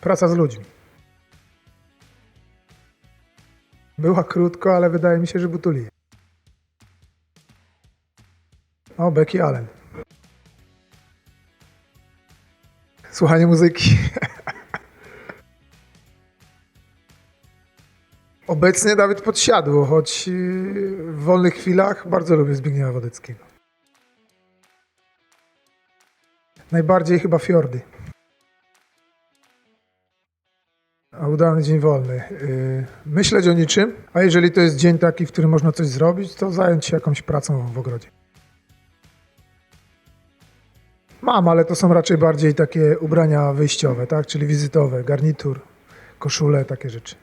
Praca z ludźmi. Była krótko, ale wydaje mi się, że butuli. O, Becky Allen. Słuchanie muzyki. Obecnie Dawid podsiadło, choć yy, w wolnych chwilach bardzo lubię Zbigniewa Wodeckiego. Najbardziej chyba fiordy. A udany dzień wolny. Yy, myśleć o niczym, a jeżeli to jest dzień taki, w którym można coś zrobić, to zająć się jakąś pracą w ogrodzie. Mam, ale to są raczej bardziej takie ubrania wyjściowe, tak? Czyli wizytowe, garnitur, koszule, takie rzeczy.